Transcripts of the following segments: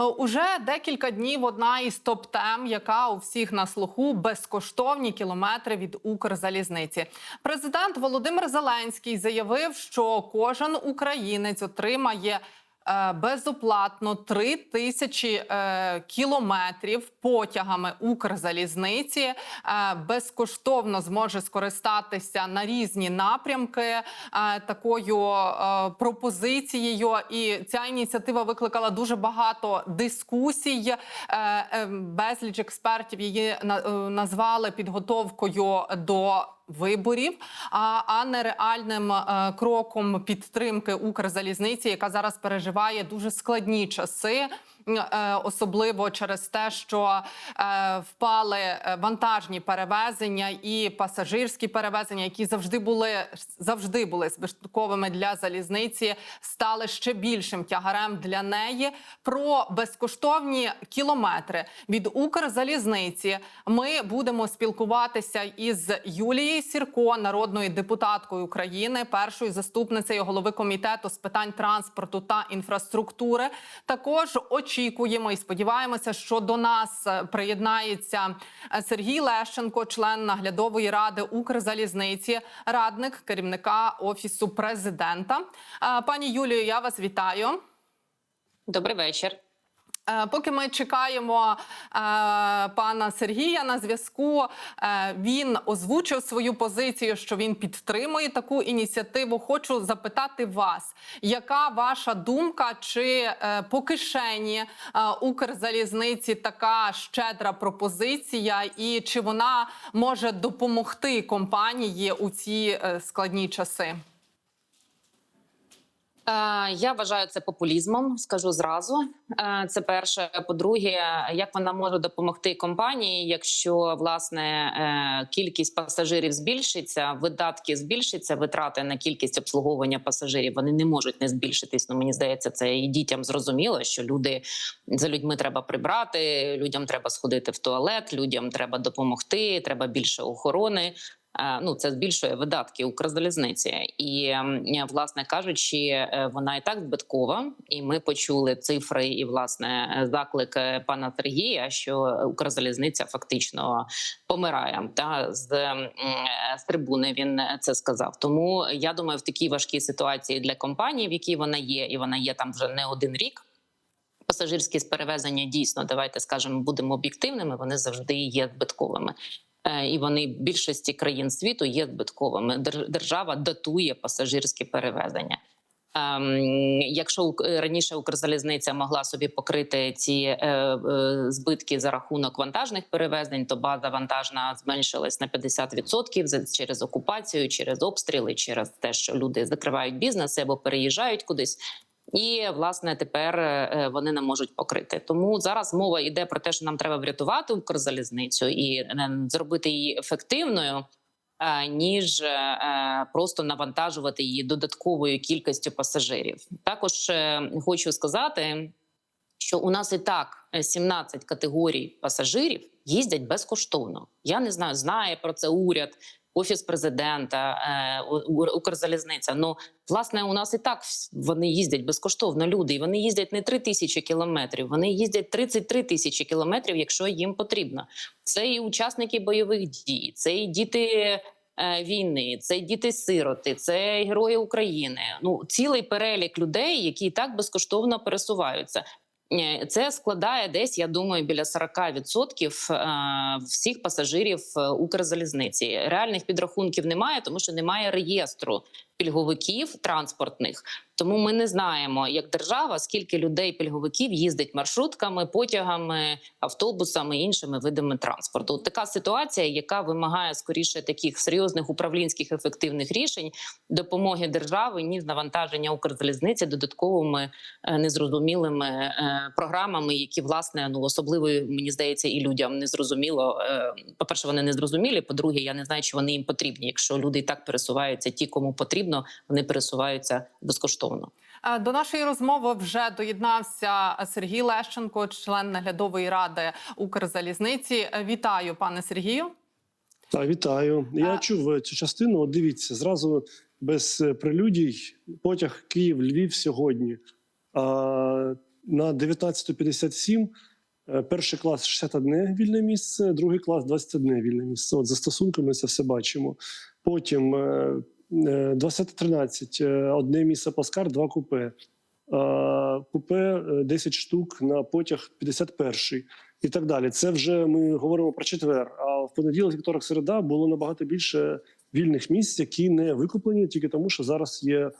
Е, Уже декілька днів одна із топ-тем, яка у всіх на слуху безкоштовні кілометри від Укрзалізниці. Президент Володимир Зеленський заявив, що кожен українець отримає. Е, Безоплатно 3 тисячі е, кілометрів потягами Укрзалізниці е, безкоштовно зможе скористатися на різні напрямки такою пропозицією. І ця ініціатива викликала дуже багато дискусій. Безліч експертів її на- назвали підготовкою до. Виборів, а, не реальним е, кроком підтримки Укрзалізниці, яка зараз переживає дуже складні часи, особливо через те, що е, впали е, вантажні перевезення і пасажирські перевезення, які завжди були завжди були збитковими для залізниці, стали ще більшим тягарем для неї. Про безкоштовні кілометри від Укрзалізниці ми будемо спілкуватися із Юлією Сірко, народною депутаткою України, першою заступницею голови комітету з питань транспорту та інфраструктури. Також очікуємо і сподіваємося, що до нас е, приєднається е, Сергій Лещенко, член наглядової ради Укрзалізниці, радник керівника офісу президента. Е, Пані Юлію, я вас вітаю. Добрий вечір. Е, Поки ми чекаємо е, пана Сергія на зв'язку, е, він озвучив свою позицію, що він підтримує таку ініціативу. Хочу запитати вас, яка ваша думка, чи по кишені Укрзалізниці така щедра пропозиція, і чи вона може допомогти компанії у ці складні часи? Е, Я вважаю це популізмом. Скажу зразу. Е, Це перше. По-друге, як вона може допомогти компанії, якщо власне е, кількість пасажирів збільшиться, видатки збільшаться, витрати на кількість обслуговування пасажирів вони не можуть не збільшитись. Ну мені здається, це і дітям зрозуміло, що люди за людьми треба прибрати, людям треба сходити в туалет, людям треба допомогти, треба більше охорони. Е, Ну, це збільшує видатки Укрзалізниці, і власне кажучи, е, вона і так збиткова. І ми почули цифри і власне заклик е, пана Сергія, що Укрзалізниця фактично помирає. Та з, е, з трибуни він це сказав. Тому я думаю, в такій важкій ситуації для компанії, в якій вона є, і вона є там вже не один рік. Пасажирські перевезення дійсно, давайте скажемо, будемо об'єктивними. Вони завжди є збитковими. Е, І вони більшості країн світу є збитковими. Дер- Держава датує пасажирські перевезення. Ем, якщо раніше Укрзалізниця могла собі покрити ці е, е, збитки за рахунок вантажних перевезень, то база вантажна зменшилась на 50% за- через окупацію, через обстріли, через те, що люди закривають бізнеси або переїжджають кудись. І власне тепер е, вони не можуть покрити. Тому зараз мова йде про те, що нам треба врятувати Укрзалізницю і е, зробити її ефективною. е, Ніж е, просто навантажувати її додатковою кількістю пасажирів, також е, хочу сказати, що у нас і так е, 17 категорій пасажирів їздять безкоштовно. Я не знаю, знає про це уряд, офіс президента, е, Укрзалізниця. Ну власне, у нас і так вони їздять безкоштовно. Люди і вони їздять не 3 тисячі кілометрів, вони їздять 33 тисячі кілометрів, якщо їм потрібно. Це і учасники бойових дій, це і діти. е, Війни, це діти-сироти, це герої України. Ну цілий перелік людей, які і так безкоштовно пересуваються. Е, Це складає десь, я думаю, біля 40% е, всіх пасажирів е, Укрзалізниці. Реальних підрахунків немає, тому що немає реєстру пільговиків транспортних. Тому ми не знаємо, як держава, скільки людей пільговиків їздить маршрутками, потягами, автобусами іншими видами транспорту. Така ситуація, яка вимагає скоріше таких серйозних управлінських ефективних рішень, допомоги держави, ніж навантаження Укрзалізниці додатковими е, незрозумілими е, програмами, які власне ну особливо мені здається, і людям не зрозуміло. Е, По перше, вони не зрозумілі. По-друге, я не знаю, чи вони їм потрібні. Якщо люди і так пересуваються, ті, кому потрібно, вони пересуваються безкоштовно. Е, До нашої розмови вже доєднався Сергій Лещенко, член наглядової ради Укрзалізниці. Е, Вітаю, пане Сергію. Так, вітаю. Я А- чув е, цю частину. От Дивіться, зразу без прелюдій потяг Київ Львів сьогодні. А, на 19.57 е, перший клас 61 вільне місце, другий клас 21 вільне місце. От за стосунками це все бачимо. Потім 20.13 е, одне місце Паскар, два купе. Е, Купе е, 10 штук на потяг 51 і так далі. Це вже ми говоримо про четвер. А в понеділок, вівторок, середа було набагато більше вільних місць, які не викуплені тільки тому, що зараз є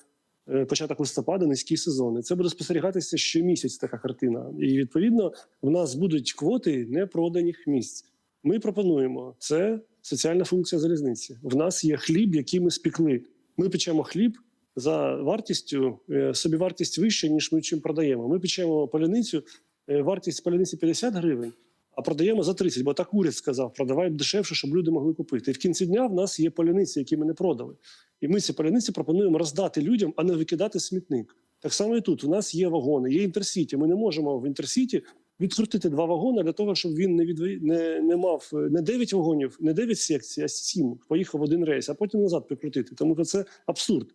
е, початок листопада, низький сезон. І це буде спостерігатися щомісяць така картина. І відповідно в нас будуть квоти непроданих місць. Ми пропонуємо це соціальна функція залізниці. В нас є хліб, який ми спекли. Ми печемо хліб за вартістю, е, собівартість вища, ніж ми чим продаємо. Ми печемо поляницю, е, вартість поляниці 50 гривень, а продаємо за 30, бо так уряд сказав, продавай дешевше, щоб люди могли купити. І в кінці дня в нас є поляниці, які ми не продали. І ми ці поляниці пропонуємо роздати людям, а не викидати смітник. Так само і тут. У нас є вагони, є інтерсіті. Ми не можемо в інтерсіті відкрутити два вагони для того, щоб він не відві... не, не мав е, не 9 вагонів, не 9 секцій, а 7. Поїхав один рейс, а потім назад прикрутити. Тому що це абсурд.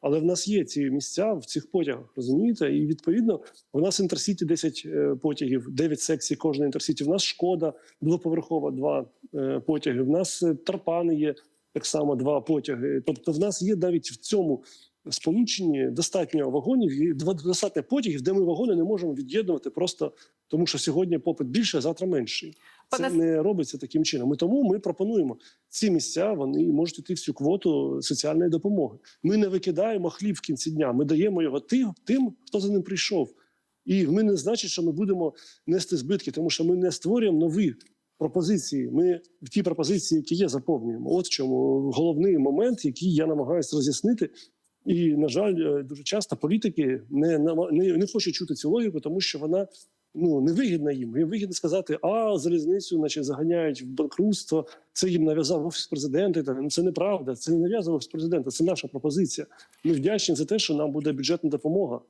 Але в нас є ці місця в цих потягах, розумієте? І відповідно у нас інтерсіті 10 е, потягів, 9 секцій кожної інтерсіті. В нас шкода двоповерхова, два е, потяги. В нас тарпани є так само два потяги. Тобто, в нас є навіть в цьому сполученні достатньо вагонів і достатньо потягів, де ми вагони не можемо від'єднувати просто тому, що сьогодні попит більше, а завтра менший. Це не робиться таким чином. І тому ми пропонуємо ці місця. Вони можуть йти в цю квоту соціальної допомоги. Ми не викидаємо хліб в кінці дня. Ми даємо його тим, тим, хто за ним прийшов. І ми не значить, що ми будемо нести збитки, тому що ми не створюємо нові пропозиції. Ми в ті пропозиції, які є, заповнюємо. От в чому головний момент, який я намагаюся роз'яснити. І на жаль, е, дуже часто політики не, не, не хочуть чути цю логіку, тому що вона ну невигідна їм. Їм вигідно сказати, а залізницю, наче заганяють в банкрутство. Це їм нав'язав офіс президента. Та, ну, це неправда. Це не нав'язав офіс президента. Це наша пропозиція. Ми вдячні за те, що нам буде бюджетна допомога.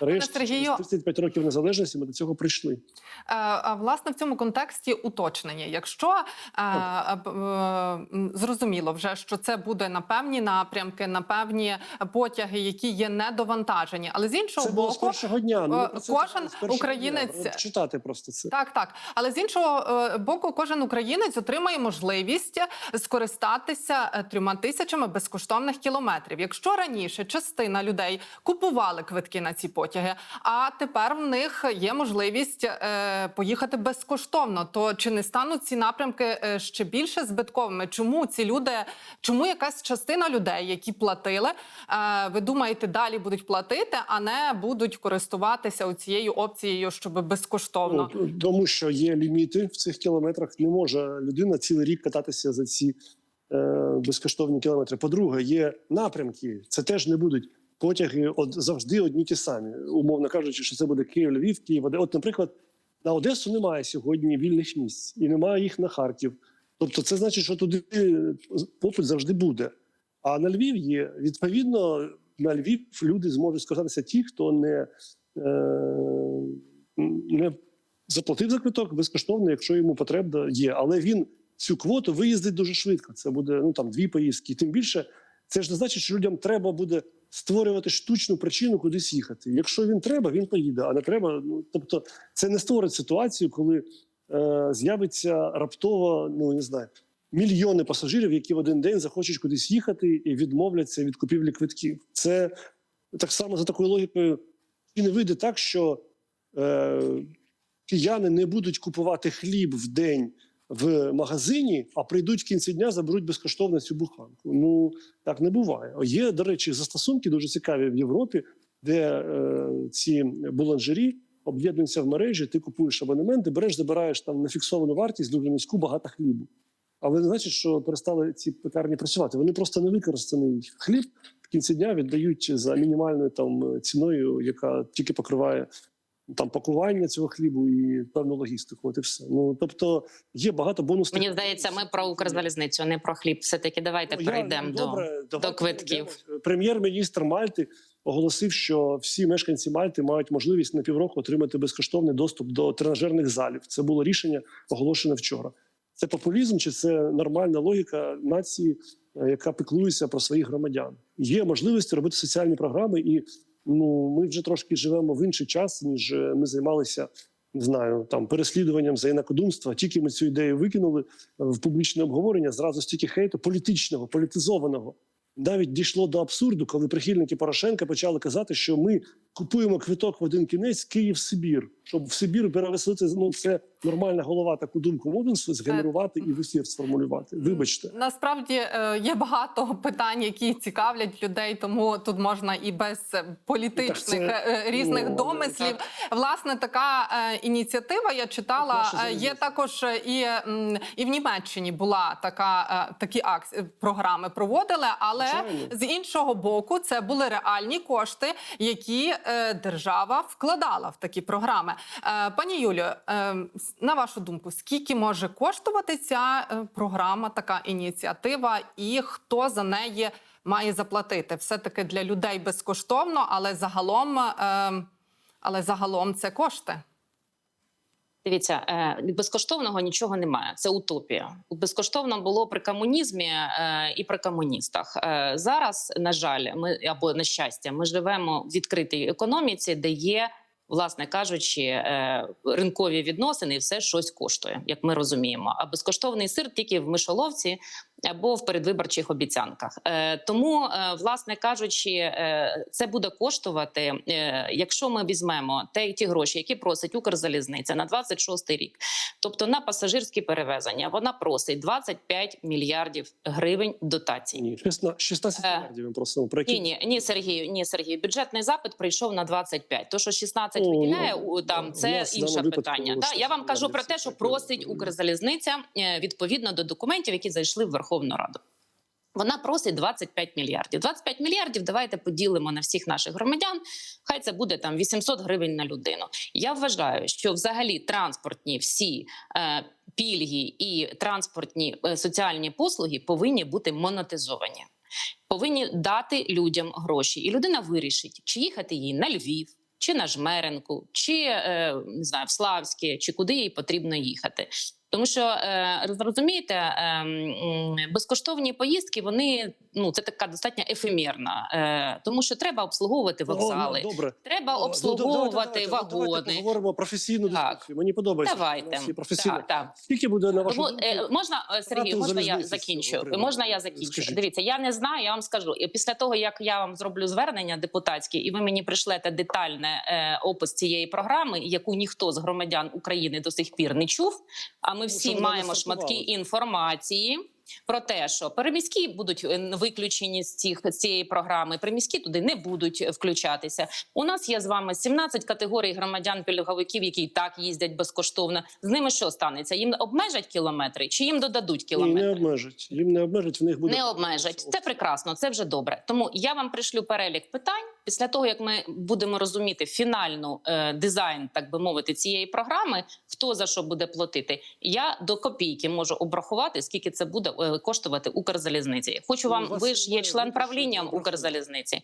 Нарешті, Сергію- 35 років незалежності ми до цього прийшли. Е, а, Власне, в цьому контексті уточнення. Якщо е, е, зрозуміло вже, що це буде на певні напрямки, на певні потяги, які є недовантажені, але з іншого Це боку, з першого дня. Ну, це кожен з українець- дня. читати просто це. Так, так. Але з іншого боку, кожен українець отримає можливість скористатися трьома тисячами безкоштовних кілометрів. Якщо раніше частина людей купували квитки на ці потяги, а тепер в них є можливість е, поїхати безкоштовно, то чи не стануть ці напрямки е, ще більше збитковими? Чому ці люди, чому якась частина людей, які платили, е, ви думаєте, далі будуть платити, а не будуть користуватися цією опцією, щоб безкоштовно? Ну, тому що є ліміти в цих кілометрах. Не може людина цілий рік кататися за ці е, безкоштовні кілометри. По-друге, є напрямки. Це теж не будуть потяги от, завжди одні ті самі. Умовно кажучи, що це буде Київ, Львів, Київ. Одеса. От, наприклад, на Одесу немає сьогодні вільних місць і немає їх на Харків. Тобто, це значить, що туди попит завжди буде. А на Львів є відповідно на Львів люди зможуть скористатися ті, хто не, е, не заплатив за квиток безкоштовно, якщо йому потреба є. Але він цю квоту виїздить дуже швидко. Це буде ну там дві поїздки. Тим більше, це ж не значить, що людям треба буде створювати штучну причину кудись їхати. Якщо він треба, він поїде. А не треба. Ну тобто, це не створить ситуацію, коли е, з'явиться раптово, ну не знаю. Мільйони пасажирів, які в один день захочуть кудись їхати і відмовляться від купівлі квитків. Це так само за такою логікою, і не вийде так, що е, кияни не будуть купувати хліб в день в магазині, а прийдуть в кінці дня, заберуть безкоштовно цю буханку. Ну так не буває. Є, до речі, застосунки дуже цікаві в Європі, де е, ці буланжері об'єднуються в мережі. Ти купуєш абонемент, ти береш, забираєш там на фіксовану вартість дуже низьку багато хлібу. Але не значить, що перестали ці пекарні працювати. Вони просто не використаний хліб в кінці дня віддають за мінімальною там ціною, яка тільки покриває там пакування цього хлібу і певну логістику. От і все. Ну тобто є багато бонусних. Мені здається, ми про Укрзалізницю, не про хліб. Все таки давайте Ну, перейдемо ну, до добре, давайте квитків. Прем'єр-міністр Мальти оголосив, що всі мешканці Мальти мають можливість на півроку отримати безкоштовний доступ до тренажерних залів. Це було рішення оголошене вчора. Це популізм чи це нормальна логіка нації, е, яка піклується про своїх громадян? Є можливість робити соціальні програми і Ну ми вже трошки живемо в інший час, ніж е, ми займалися. Не знаю, там переслідуванням за інакодумства. Тільки ми цю ідею викинули в публічне обговорення. Зразу стільки хейту політичного, політизованого. Навіть дійшло до абсурду, коли прихильники Порошенка почали казати, що ми купуємо квиток в один кінець Київ-Сибір, щоб в Сибір перевеселити. Ну це нормальна голова таку думку можна згенерувати і в ефір сформулювати. Вибачте. Насправді е, є багато питань, які цікавлять людей, тому тут можна і без е, політичних Так це- е, різних ну, домислів. Власне, така е, ініціатива я читала. Е, Є також е, і, і в Німеччині була така е, такі акції програми проводили, але Звичайно. з іншого боку, це були реальні кошти, які е, держава вкладала в такі програми. Е, пані Юлію, е, на вашу думку, скільки може коштувати ця е, програма, така ініціатива, і хто за неї має заплатити? Все таки для людей безкоштовно, але загалом, е, але загалом це кошти. Дивіться, е, безкоштовного нічого немає. Це утопія. Безкоштовно було при комунізмі е, і при комуністах. Е, Зараз, на жаль, ми або на щастя, ми живемо в відкритій економіці, де є. Власне кажучи, ринкові відносини і все щось коштує, як ми розуміємо. А безкоштовний сир тільки в мишоловці або в передвиборчих обіцянках. Е, Тому, е, власне кажучи, е, це буде коштувати, якщо ми візьмемо те ті гроші, які просить Укрзалізниця на 26 рік. Тобто на пасажирські перевезення вона просить 25 мільярдів гривень дотацій. Ні, 16, 16 Е, мільярдів ми просимо. Про які Ні, ні, ні, Сергію, ні, Сергію. Бюджетний запит прийшов на 25. То, що 16 О, виділяє ну, у там, це інше випадку питання. Да, я вам кажу про те, що просить Укрзалізниця відповідно до документів, які зайшли в Верховну Раду. Вона просить 25 мільярдів. 25 мільярдів давайте поділимо на всіх наших громадян. Хай це буде там 800 гривень на людину. Я вважаю, що взагалі транспортні всі е, пільги і транспортні е, соціальні послуги повинні бути монетизовані. Повинні дати людям гроші, і людина вирішить, чи їхати їй на Львів, чи на Жмеренку, чи е, не знаю, в Славське, чи куди їй потрібно їхати. Тому що е, розумієте, е, безкоштовні поїздки вони ну це така достатньо ефемерна, е, тому що треба обслуговувати вокзали, О, ну, добре. треба ну, обслуговувати давайте, давайте, вагони. Давайте поговоримо професійну Так. дискусію. Мені подобається. Давайте професійна. так, так. Скільки буде на вашу думку? е, можна Сергій, можна я закінчу? цього? Можна я закінчу? Скажіть. Дивіться, я не знаю. Я вам скажу. І після того як я вам зроблю звернення депутатське, і ви мені пришлете детальне опис цієї програми, яку ніхто з громадян України до сих пір не чув. А ми всі маємо шматки інформації. Про те, що переміські будуть е, виключені з цих з цієї програми, приміські туди не будуть е, включатися. У нас є з вами 17 категорій громадян пільговиків, які і так їздять безкоштовно. З ними що станеться? Їм обмежать кілометри чи їм додадуть Ні, не обмежать. Їм не обмежать, в них буде не обмежать. Це прекрасно, це вже добре. Тому я вам пришлю перелік питань після того, як ми будемо розуміти фінальну е, дизайн, так би мовити, цієї програми, хто за що буде платити. Я до копійки можу обрахувати, скільки це буде е, коштувати Укрзалізниці. Хочу Ну, вам, ви ж є член правління. Укрзалізниці.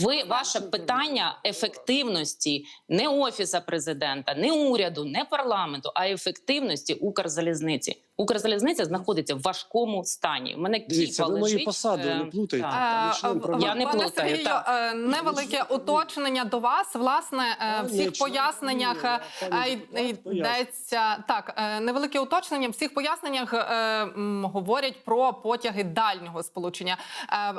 Ви ваше питання ефективності не офіса президента, не уряду, не парламенту, а ефективності Укрзалізниці. Укрзалізниця знаходиться в важкому стані. У мене Дивіться, кіпа ви мої посади е, не плутайте. Е, правління. Я не пане плутаю, Сергію, так. е, невелике уточнення до вас. Власне, в ні, всіх поясненнях йдеться так. Невелике уточнення. В всіх поясненнях говорять про потяги дальнього сполучення.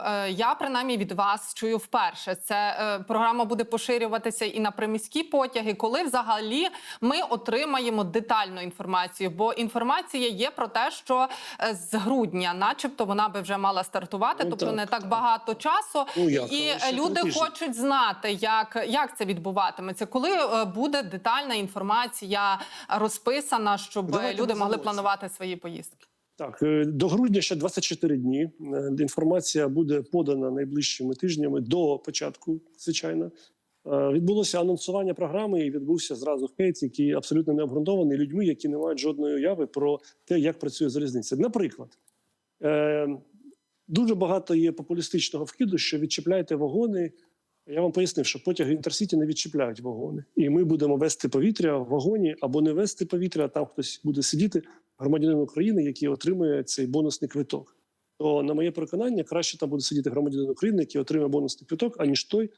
Е, Я принаймні від вас чую вперше. Це програма буде поширюватися і на приміські потяги, коли взагалі ми отримаємо детальну інформацію. Бо інформація є про те, що е, з грудня, начебто, вона би вже мала стартувати, Ну, тобто так, не так так. багато часу. Ну, як, і люди хочуть знати, як, як це відбуватиметься, коли е, буде детальна інформація розписана, щоб Давайте люди могли планувати свої поїздки. Так, е, до грудня ще 24 дні. Інформація буде подана найближчими тижнями до початку, звичайно. Е, Відбулося анонсування програми, і відбувся зразу хейт, який абсолютно не обґрунтований людьми, які не мають жодної уяви про те, як працює залізниця. Наприклад, е, дуже багато є популістичного вкиду, що відчіпляйте вагони. Я вам пояснив, що потяги інтерсіті не відчіпляють вагони, і ми будемо вести повітря в вагоні або не вести повітря. а Там хтось буде сидіти, громадянин України, який отримує цей бонусний квиток. То, на моє переконання, краще там буде сидіти громадянин України, який отримує бонусний квиток, аніж той,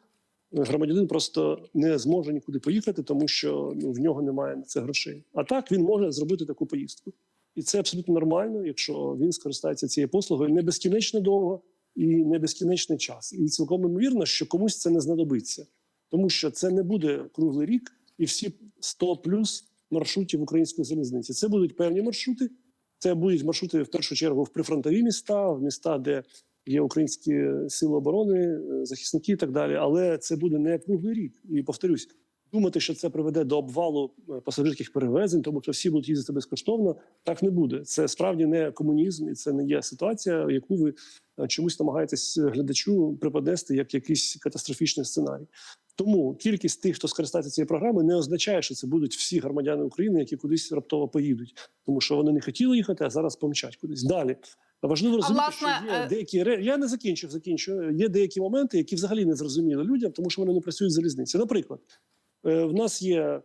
громадянин просто не зможе нікуди поїхати, тому що ну, в нього немає на це грошей. А так він може зробити таку поїздку. І це абсолютно нормально, якщо він скористається цією послугою не безкінечно довго і не безкінечний час. І цілком ймовірно, що комусь це не знадобиться, тому що це не буде круглий рік і всі 100 плюс маршрутів української залізниці. Це будуть певні маршрути. Це будуть маршрути в першу чергу в прифронтові міста, в міста, де є українські сили оборони, е, захисники і так далі. Але це буде не круглий рік. І повторюсь, думати, що це приведе до обвалу е, пасажирських перевезень, тому що всі будуть їздити безкоштовно. Так не буде. Це справді не комунізм, і це не є ситуація, яку ви е, чомусь намагаєтесь глядачу преподнести як якийсь катастрофічний сценарій. Тому кількість тих, хто скористається цією програмою, не означає, що це будуть всі громадяни України, які кудись раптово поїдуть, тому що вони не хотіли їхати, а зараз помчать кудись. Далі важливо розуміти, власне, що є е, деякі ре- я не закінчив, закінчу. Є деякі моменти, які взагалі не зрозуміли людям, тому що вони не працюють в залізниці. Наприклад, е, в нас є.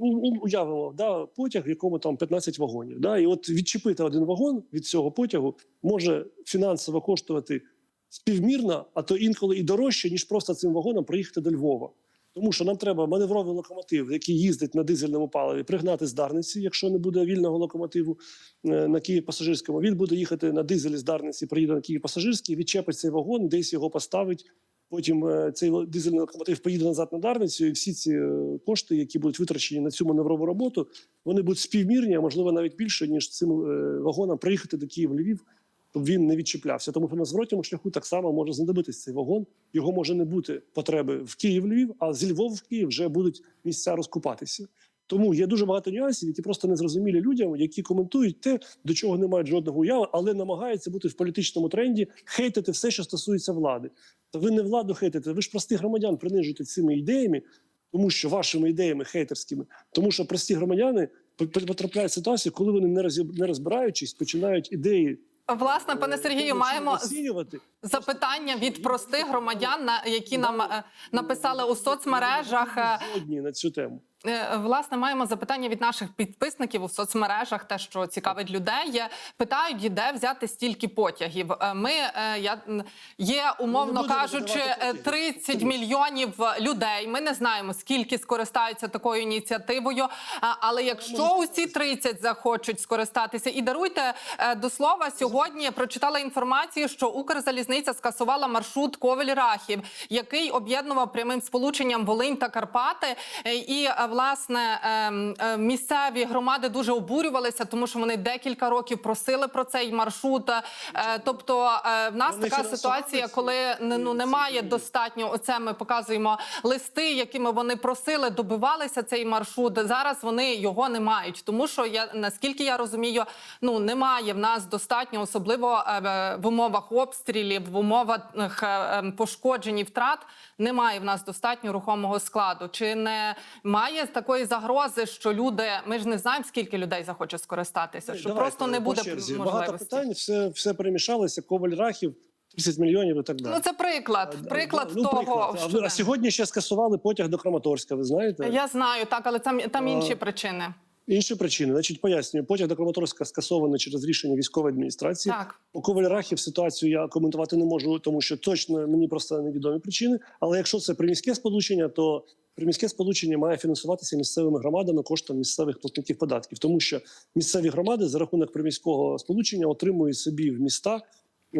ну, Уявимо, да, потяг, в якому там 15 вагонів. Да, і от відчепити один вагон від цього потягу може фінансово коштувати співмірно, а то інколи і дорожче, ніж просто цим вагоном приїхати до Львова. Тому що нам треба маневровий локомотив, який їздить на дизельному паливі, пригнати з Дарниці, якщо не буде вільного локомотиву е, на Київ пасажирському. Він буде їхати на дизелі з Дарниці, приїде на Київ пасажирський, відчепить цей вагон, десь його поставить. Потім е, цей дизельний локомотив поїде назад на Дарницю, і всі ці е, кошти, які будуть витрачені на цю маневрову роботу, вони будуть співмірні, а можливо навіть більше, ніж цим вагонам приїхати до Києва-Львів, щоб він не відчіплявся. Тому на зворотньому шляху так само може знадобитись цей вагон. Його може не бути потреби в Київ-Львів, а зі Львова в Київ вже будуть місця розкупатися. Тому є дуже багато нюансів, які просто не зрозумілі людям, які коментують те, до чого не мають жодного уяви, але намагаються бути в політичному тренді, хейтити все, що стосується влади. Та ви не владу хейтите, ви ж простих громадян принижуєте цими ідеями, тому що вашими ідеями хейтерськими, тому що прості громадяни потрапляють в ситуацію, коли вони не розбираючись, починають ідеї. Власне, пане е, Сергію, маємо запитання від простих громадян, які нам е, написали у соцмережах. е, на цю тему. Е, Власне, маємо запитання від наших підписників у соцмережах, те, що цікавить людей. Питають, де взяти стільки потягів. Е, Ми е, я є, умовно будемо кажучи, видавати е, 30 мільйонів людей. Ми не знаємо, скільки скористаються такою ініціативою. Але якщо усі 30 захочуть скористатися, і даруйте до слова, сьогодні я прочитала інформацію, що Укрзалізниця скасувала маршрут Ковель-Рахів, який об'єднував прямим сполученням Волинь та Карпати. І власне ем, е, місцеві громади дуже обурювалися, тому що вони декілька років просили про цей маршрут. Е, Тобто, е, в нас Вони така ситуація, коли ну немає достатньо. Оце ми показуємо листи, якими вони просили, добивалися цей маршрут. Зараз вони його не мають, тому що я наскільки я розумію, ну немає в нас достатньо, особливо в умовах обстрілів, в умовах е, е, пошкоджень і втрат. Немає в нас достатньо рухомого складу. Чи не має такої загрози, що люди ми ж не знаємо, скільки людей захоче скористатися, що Давайте, просто не буде черзі. можливості. Багато питань, все, все перемішалося. Коваль Рахів, 30 мільйонів і так далі. Ну це приклад. А, Приклад ну, того, приклад. Що а сьогодні ще скасували потяг до Краматорська. Ви знаєте? я знаю, так, але там там А, інші причини. Інші причини. Значить, пояснюю, потяг до Краматорська скасований через рішення військової адміністрації. Так. У Коваль-Рахів ситуацію я коментувати не можу, тому що точно мені просто невідомі причини. Але якщо це приміське сполучення, то приміське сполучення має фінансуватися місцевими громадами коштом місцевих платників податків, тому що місцеві громади за рахунок приміського сполучення отримують собі в міста. е,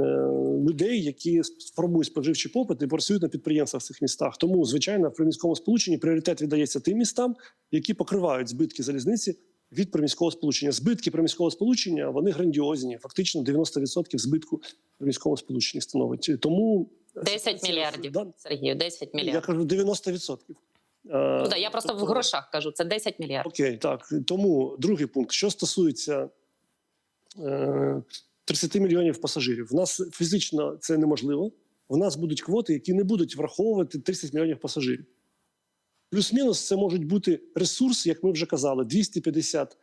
Людей, які формують споживчий попит і працюють на підприємствах в цих містах, тому звичайно в приміському сполученні пріоритет віддається тим містам, які покривають збитки залізниці від приміського сполучення. Збитки приміського сполучення вони грандіозні. Фактично 90% збитку приміського сполучення становить. Тому 10 мільярдів. да, Сергію, 10 я мільярдів. кажу 90%. Ну, да, я просто в Тобто- грошах кажу, це 10 мільярдів. Окей, так тому другий пункт. Що стосується е, 30 мільйонів пасажирів, в нас фізично це неможливо. В нас будуть квоти, які не будуть враховувати 30 мільйонів пасажирів. Плюс-мінус це можуть бути ресурс, як ми вже казали, 250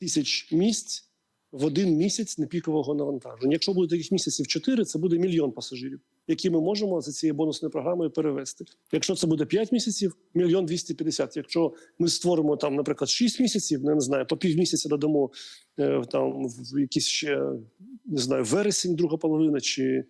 тисяч місць в один місяць непікового навантаження. Якщо буде таких місяців 4, це буде мільйон пасажирів, які ми можемо за цією бонусною програмою перевести. Якщо це буде 5 місяців, мільйон 250. Якщо ми створимо там, наприклад, 6 місяців, ну, я не знаю, по півмісяця додамо е, там в якийсь ще не знаю, вересень, друга половина, чи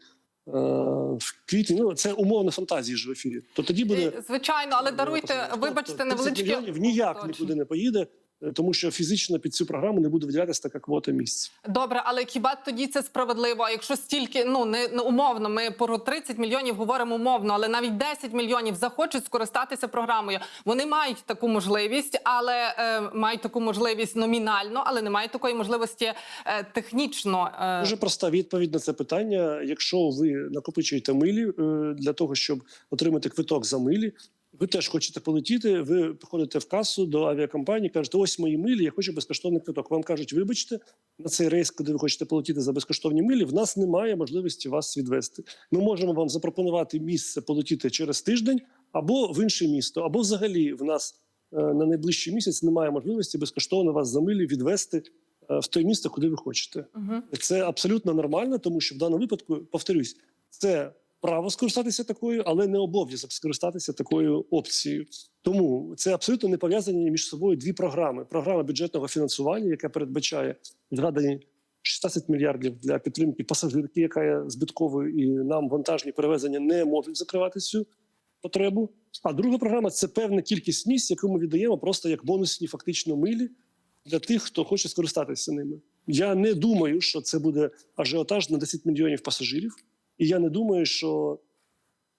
в квітні. Ну це умовно фантазії ж в ефірі. То тоді буде Звичайно, але даруйте, вибачте, 30 невеличке мільйонів ніяк нікуди не поїде, е, тому що фізично під цю програму не буде виділятися така квота місць. Добре, але хіба тоді це справедливо? Якщо стільки, ну не, не умовно, ми про 30 мільйонів говоримо умовно, але навіть 10 мільйонів захочуть скористатися програмою. Вони мають таку можливість, але е, мають таку можливість номінально, але не мають такої можливості е, технічно. Е, Дуже проста відповідь на це питання. Якщо ви накопичуєте милі е, для того, щоб отримати квиток за милі, ви теж хочете полетіти. Ви приходите в касу до авіакомпанії, кажете, ось мої милі, я хочу безкоштовний квиток. Вам кажуть, вибачте, на цей рейс, куди ви хочете полетіти за безкоштовні милі, в нас немає можливості вас відвести. Ми можемо вам запропонувати місце полетіти через тиждень або в інше місто, або взагалі в нас е, на найближчий місяць немає можливості безкоштовно вас за милі відвести е, в те місто, куди ви хочете. мгм. Це абсолютно нормально, тому що в даному випадку, повторюсь, це право скористатися такою, але не обов'язок скористатися такою опцією. Тому це абсолютно не пов'язані між собою дві програми: програма бюджетного фінансування, яка передбачає згадані 16 мільярдів для підтримки пасажирки, яка є збитковою, і нам вантажні перевезення не можуть закривати цю потребу. А друга програма це певна кількість місць, яку ми віддаємо просто як бонусні фактично милі для тих, хто хоче скористатися ними. Я не думаю, що це буде ажіотаж на 10 мільйонів пасажирів, і я не думаю, що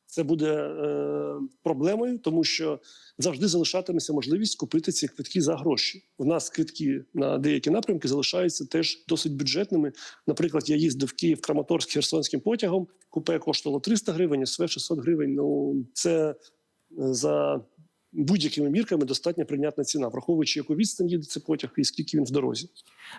це буде е, проблемою, тому що завжди залишатиметься можливість купити ці квитки за гроші. У нас квитки на деякі напрямки залишаються теж досить бюджетними. Наприклад, я їздив в Київ Краматорськ Херсонським потягом. Купе коштувало 300 гривень, СВ 600 гривень. Ну це е, за будь-якими мірками достатньо прийнятна ціна, враховуючи, яку відстань їде цей потяг і скільки він в дорозі.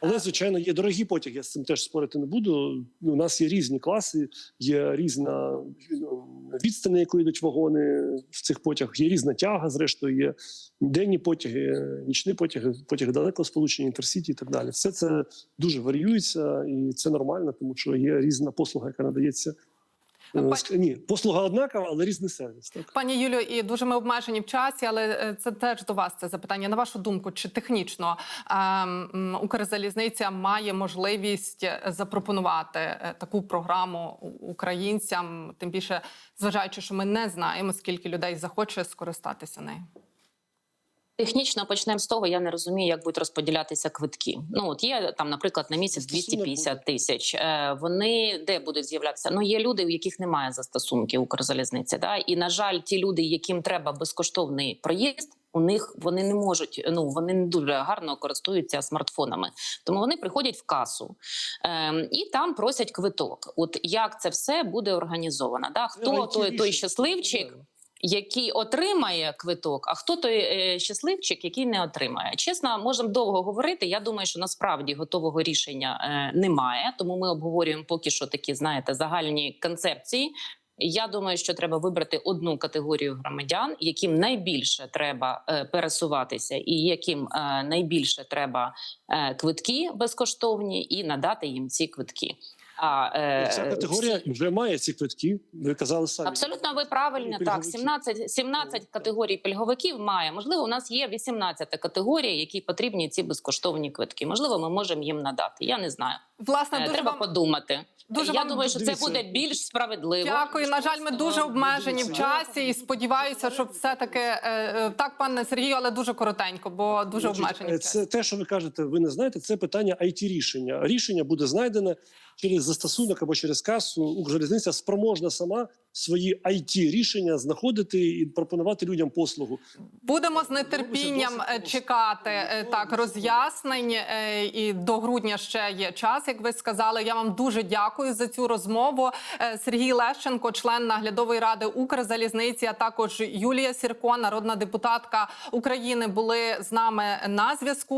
Але звичайно, є дорогі потяги. Я з цим теж спорити не буду. Ну, У нас є різні класи, є різна ну, відстань, на яку йдуть вагони в цих потягах. Є різна тяга. Зрештою, є денні потяги, нічні потяги, потяги далеко сполучення, інтерсіті і так далі. Все це дуже варіюється, і це нормально, тому що є різна послуга, яка надається. Е, пані- Ні, послуга однакова, але різний сервіс. Так. Пані Юлію, і дуже ми обмежені в часі, але е, це теж до вас це запитання. На вашу думку, чи технічно ем, Укрзалізниця має можливість е, запропонувати е, таку програму українцям, тим більше зважаючи, що ми не знаємо, скільки людей захоче скористатися нею. Технічно почнемо з того, я не розумію, як будуть розподілятися квитки. Ну от є там, наприклад, на місяць Застосунок 250 тисяч. Е, вони де будуть з'являтися? Ну є люди, у яких немає застосунків Укрзалізниці. Да? І на жаль, ті люди, яким треба безкоштовний проїзд. У них вони не можуть, ну вони не дуже гарно користуються смартфонами, тому вони приходять в касу ем, і там просять квиток. От як це все буде організовано? Да? Хто той, той щасливчик, який отримає квиток, а хто той е, щасливчик, який не отримає. Чесно, можемо довго говорити. Я думаю, що насправді готового рішення е, немає. Тому ми обговорюємо поки що такі, знаєте, загальні концепції. Я думаю, що треба вибрати одну категорію громадян, яким найбільше треба е, пересуватися, і яким найбільше треба квитки безкоштовні, і надати їм ці квитки. А е, Ця категорія вже має ці квитки. Ви казали самі. Абсолютно, ви правильно так. Пільговики. 17, 17 категорій пільговиків має. Можливо, у нас є 18 категорія, які потрібні ці безкоштовні квитки. Можливо, ми можемо їм надати. Я не знаю. Власне, Е, дуже Треба вам подумати. дуже Я вам думаю, що це буде більш справедливо. Дякую. На жаль, ми дуже обмежені в часі і сподіваюся, що все таки так, пане Сергію, але дуже коротенько, бо дуже обмежені. е, в часі. Це те, що ви кажете, ви не знаєте. Це питання it рішення. Рішення буде знайдене через застосунок або через касу. Укрзалізниця спроможна сама свої it рішення знаходити і пропонувати людям послугу. Будемо з нетерпінням е, чекати е, так роз'яснень. е, І до грудня ще є час, як ви сказали. Я вам дуже дякую за цю розмову. Сергій Лещенко, член наглядової ради Укрзалізниці, а також Юлія Сірко, народна депутатка України, були з нами на зв'язку.